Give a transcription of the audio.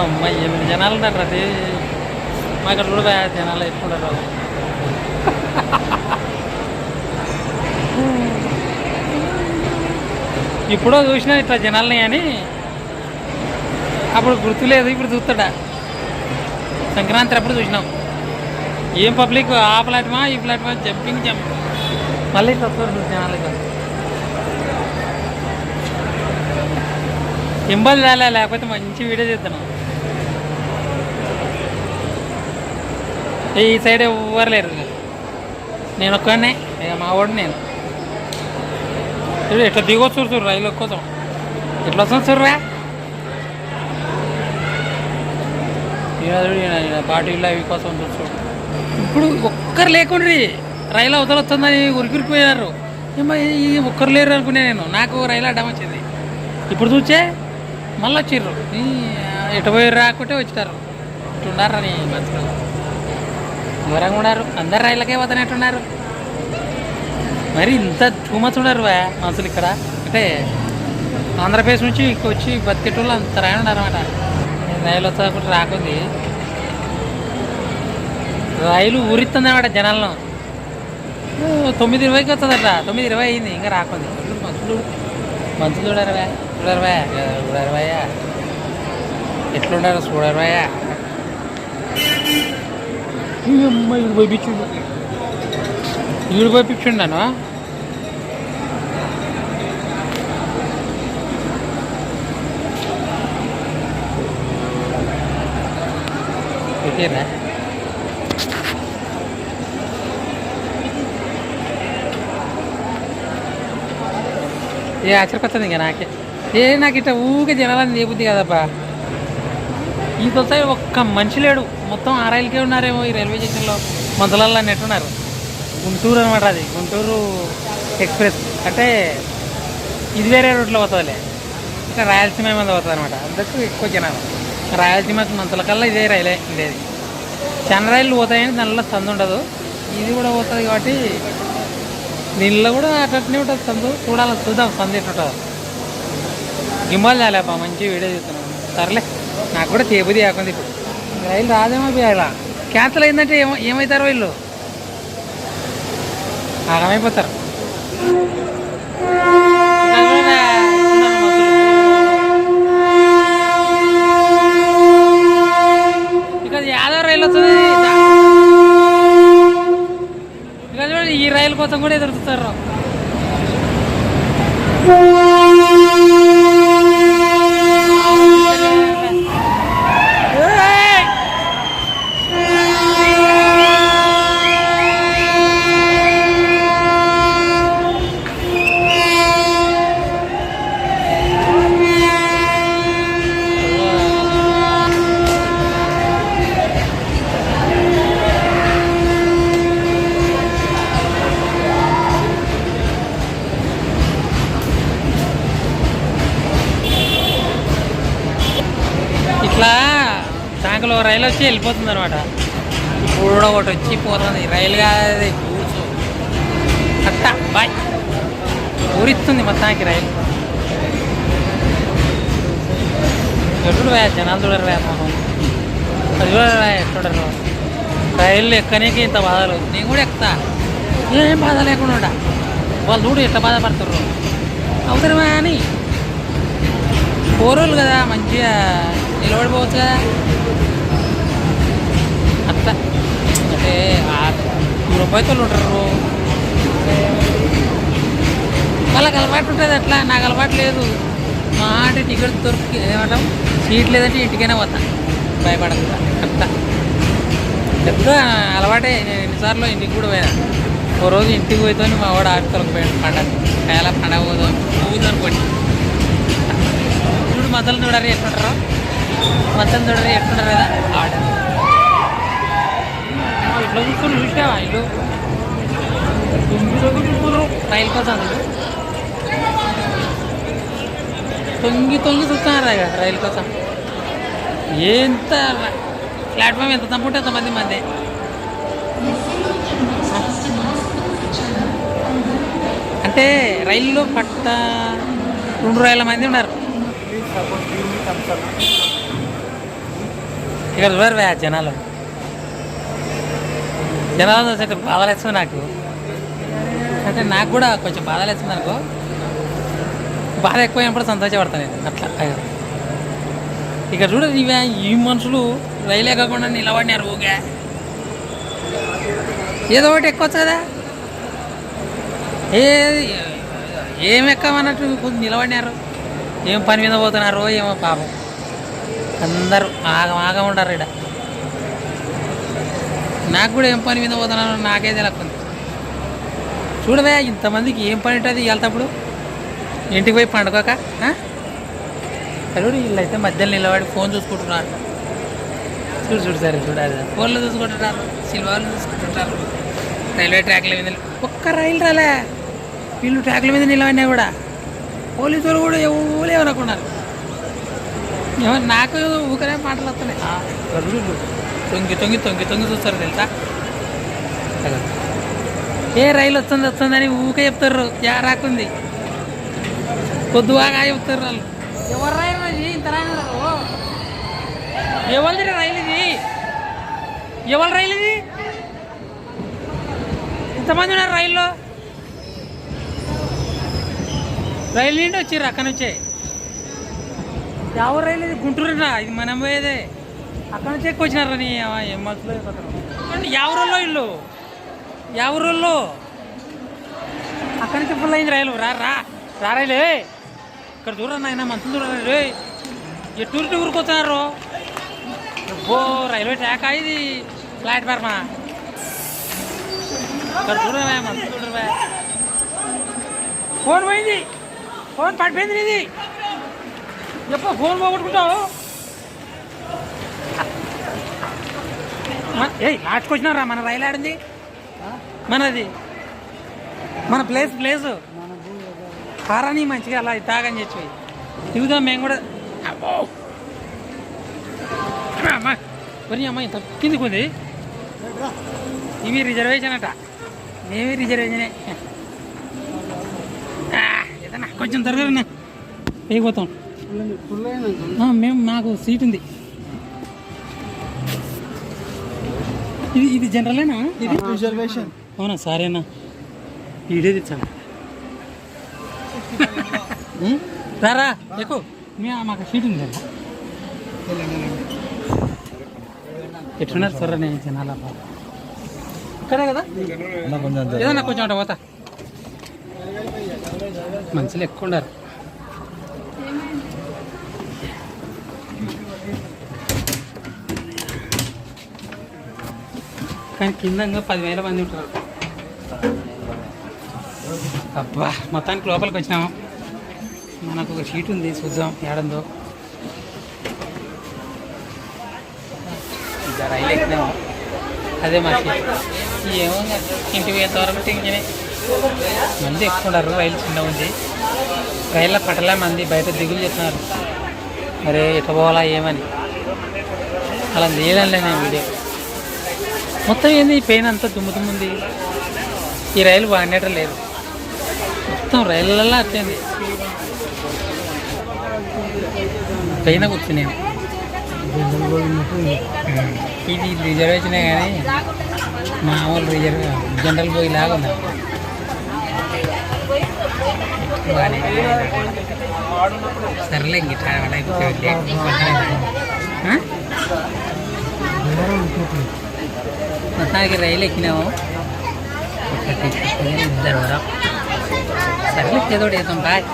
అమ్మ ఎనిమిది జనాలు ఉన్నారు అది మా ఇక్కడ కూడా జనాలు ఎక్కువ ఉండరు ఇప్పుడో చూసినా ఇట్లా జనాలని కానీ అప్పుడు గుర్తులేదు ఇప్పుడు చూస్తాడా? సంక్రాంతి అప్పుడు చూసినాం. ఏం పబ్లిక్ ఆ ప్లాట్మా ఈ ప్లాట్మా జంపింగ్ జంప్ మళ్ళీ ఇట్లా వస్తారు జనాలు ఇబ్బంది రాలే లేకపోతే మంచి వీడియో చేద్దాం. ఈ సైడ్ ఎవ్వరు లేరు. నేను ఒక్కనే మా వాడు నేను. చూడు ఎట్లా దిగొచ్చు చూడు రైలు కోసం. ఎట్లా వస్తుంది చూడరా బాటిల్ అవి కోసం చూడు ఇప్పుడు ఒక్కరు లేకుండ్రి రైలు అవతల వస్తుందని ఉరికిరిపోయినారు. ఏమో ఈ ఒక్కరు లేరు అనుకునే నేను. నాకు రైలు అడ్డం వచ్చింది. ఇప్పుడు చూచే మళ్ళీ వచ్చిర్రు. ఎటు పోయి రాకుంటే వచ్చినారు. ఇట్టున్నారు మంచిగా? ఘోరంగా ఉన్నారు. అందరు రైళ్ళకే పోతున్నట్టున్నారు. మరి ఇంత టూ ఉన్నారు మనుషులు ఇక్కడ. అంటే ఆంధ్రప్రదేశ్ నుంచి వచ్చి బతికేటోళ్ళు అంత రాయన ఉన్నారన్నమాట. రైలు వచ్చేటప్పుడు రాకుంది. రైలు ఊరిస్తుంది అనమాట జనాలను తొమ్మిది ఇరవైకి వస్తుందట. తొమ్మిది ఇరవై అయింది. ఇంకా రాకుంది. మంచులు మంచులు చూడరవా చూడరవా చూడరవయ్యా ఎట్లుండారు చూడరవయ్యా అమ్మ ఇడు పోయిపించుండు ఈడు పోయిపించుండాను ఓకేనా? ఏ ఆశ్చర్యపోతుంది ఇంకా నాకే. ఏ నాకు ఇట్లా ఊకే జనాలని చేయబుద్ది కదబ్బా. ఈ సొసైటీ ఒక్క మనిషి లేడు. మొత్తం ఆ రైలుకే ఉన్నారేమో ఈ రైల్వే స్టేషన్లో. మందులల్లో నెట్టున్నారు గుంటూరు అనమాట అది. గుంటూరు ఎక్స్ప్రెస్. అంటే ఇది వేరే రూట్లో పోతుందిలే. ఇంకా రాయలసీమ మీద పోతుంది అనమాట అందుకు ఎక్కువ జనాలు. రాయలసీమకి మంతుల కల్లా ఇదే రైలే ఉండేది. చిన్న రైళ్ళు పోతాయని దానిలో సందు ఉండదు. ఇది కూడా పోతుంది కాబట్టి దీనిలో కూడా అట్లనే ఉంటుంది సందు. చూడాలి చూద్దాం సందు ఎట్లుంటుందో గింబాలు చాలేపా మంచి వీడియో చూస్తున్నాను. సర్లే నాకు కూడా చేపది కాకుండా ఇప్పుడు. రైలు రాదేమో ఇలా క్యాన్సిల్ అయిందంటే ఏమో ఏమవుతారు వీళ్ళు? ఆగమైపోతారు ఇక్కడ యాదవ్ రైలు వస్తుంది ఇక్కడ చూడండి ఈ రైలు కోసం కూడా ఎదురుస్తారు ఏయ్! ఇట్లా ట్యాంకులో రైలు వచ్చి వెళ్ళిపోతుంది అనమాట ఇప్పుడు కూడా ఒకటి వచ్చి పోతుంది. రైలు కాదు కూర్చో అట్ట బాయ్. ఊరిస్తుంది మొత్తానికి రైలు. ఎప్పుడు వే జనాలు చూడరు వే మొహం? అది చూడరు? ఎట్టుడరు రైళ్ళు ఎక్కనీకి ఇంత బాధలు? నేను కూడా ఎక్కుతా. ఏం బాధ లేకుండా ఉండా. వాళ్ళు చూడు ఎట్లా బాధపడుతుర్రు. అవుతారు అని పోరోళ్ళు కదా మంచిగా నిలబడిపోవచ్చు కదా. అట్లా అంటే రూపాయలు ఉంటారు వాళ్ళకి అలవాటు ఉంటుంది అట్లా నాకు అలవాటు లేదు. మా అంటే టికెట్ దొరికి ఏమంటాం? సీట్ లేదంటే ఇంటికైనా పోతా. భయపడకుండా అంతా పెద్ద అలవాటే నేను ఎన్నిసార్లు ఇంటికి కూడా పోయినా. ఓ రోజు ఇంటికి పోయితే మా వాడు ఆఫీసులకు పోయాడు. పండగ వేళ పండగ పోదాం పోదు అనుకోండి. చూడు మద్దలు చూడరు ఎట్లుంటారు? మద్దలు చూడరు ఎట్లుంటారు కదా? ఆడ ఇట్లా చూసుకుని చూసావా ఇల్లు రైలు కోసం తొంగి తొంగి చూస్తున్నారు ఇక రైలు కోసం ఎంత ప్లాట్ఫామ్ ఎంత తమ్ముంటే అంతమంది మంది అంటే రైల్లో పట్ట రెండు వేల మంది ఉన్నారు ఇక్కడ చూడరు జనాలు. జనాలు చూస్తే బాధలు నాకు. అంటే నాకు కూడా కొంచెం బాధలు వేస్తుంది అనుకో. బాధ ఎక్కువైనప్పుడు సంతోషపడతాను నేను అట్లా. ఇక చూడ ఇవే ఈ మనుషులు రైలు ఎక్కకుండా నిలబడినారు ఊగే ఏదో ఒకటి ఎక్కొచ్చు కదా. ఏ ఏం ఎక్కమన్నట్టు కొద్ది నిలబడినారు. ఏం పని మీద పోతున్నారు ఏమో పాపం. అందరూ ఆగం ఆగం ఉండరు ఇక్కడ. నాకు కూడా ఏం పని మీద పోతున్నారో నాకే తెలియకుంది చూడవే ఇంతమందికి ఏం పని ఉంటుంది వెళ్తప్పుడు ఇంటికి పోయి పండుకోక? చూడు వీళ్ళైతే మధ్యలో నిలబడి ఫోన్ చూసుకుంటున్నారు. చూడు చూడు సరే చూడాలి ఫోన్లో చూసుకుంటున్నారు సిల్వర్లు చూసుకుంటుంటారు రైల్వే ట్రాక్ల మీద ఒక్క రైలు రాలే. వీళ్ళు ట్రాక్ల మీద నిలబడినా కూడా పోలీసులు కూడా ఎవరు ఏమనుకున్నారు ఏమో నాకు ఊకనే మాటలు వస్తున్నాయి. తొంగి తొంగి తొంగి తొంగి చూస్తారు తెలుసా. ఏ రైలు వస్తుంది వస్తుందని ఊకే చెప్తారు యా రాకుంది. పొద్దువాగా చెప్తారు వాళ్ళు. ఎవరు రైలు ఇది ఇంత రైలు ఎవరిది రైలు ఇది? ఎవరి రైలు ఇది? ఇంతమంది ఉన్నారు రైల్లో. రైలు నుండి వచ్చిర్రు అక్కడ నుంచే. ఎవరు రైలు ఇది? గుంటూరునా? ఇది మనం పోయేదే. అక్కడ నుంచి ఎక్కువ వచ్చినారా నీ అవ్వ, ఏం మనుషులో? ఎవరుల్లో ఇల్లు. ఎవరుల్లో అక్కడి నుంచి ఫుల్ అయింది రైలు. రా రా రా రైలు. ఇక్కడ దూరం నాయన మంచి దూరం రే. ఎట్టూరు టూరుకు ఓ రైల్వే ట్రాక్ ఇది? ప్లాట్ఫార్మ ఇక్కడ చూడవే మంచి చూడవే ఫోన్ పోయింది. ఫోన్ పడిపోయింది ఇది ఎప్పుడు ఫోన్ పోగొట్టుకుంటావు? మ- ఏయ్ లాస్ట్కి వచ్చినారా మన రైలు ఆడింది. మనది. మన ప్లేస్ ప్లేస్ కారాని మంచిగా అలా తాగని చెప్పి. దిగుదాం మేము కూడా అమ్మా కొన్ని అమ్మాయి ఇంత కిందికి ఉంది ఇవి రిజర్వేషన్ అట. మేమే రిజర్వేషనే ఏదన్నా కొంచెం త్వరగా అయిపోతాం మేము నాకు సీట్ ఉంది. ఇది ఇది జనరలేనా? ఇది? రిజర్వేషన్ అవునా? సరేనా? ఇదే తెచ్చాను? రారా ఎక్కువ మీ మాకు సీట్ ఉంది కదా. ఎట్లున్నారు సరే నేను జనాల ఇక్కడే కదా? ఏదన్నా కొంచెం అటు పోతా. మనుషులు ఎక్కువ ఉన్నారు. కానీ కింద పదివేల మంది ఉంటారు. అబ్బా మొత్తానికి లోపలికి వచ్చినాము. మనకు ఒక షీట్ ఉంది చూద్దాం ఏడందో. రైలు ఎక్కినాము. అదే మా షీట్ ఏమో ఇంటి ఇంటికి పోయేంత మంది ఎక్కువ ఉన్నారు రైలు చిన్న ఉంది. రైల్లో పట్టలే మంది బయట దిగులు చెప్తున్నారు మరి ఎట్లా పోవాలా ఏమని? అలా తీయడంలే నేను వీడియో. మొత్తం ఏంది ఈ పెయిన్ అంతా దుమ్ము దుమ్ము ఉంది. ఈ రైలు బాగానేట లేదు. మొత్తం రైళ్ళల్లో పెయిన్ పైన కూర్చున్నాను. ఇది రిజర్వేషనే కానీ మామూలు రిజర్వ్ జనరల్ పోయి లాగా ఉంది. సర్లే ఇంక ట్రావెల్ అయిపోతుంది మొత్తానికి రైలు ఎక్కినాము. ఇద్దరు సర్లే ఏదో వేద్దాం బాయ్.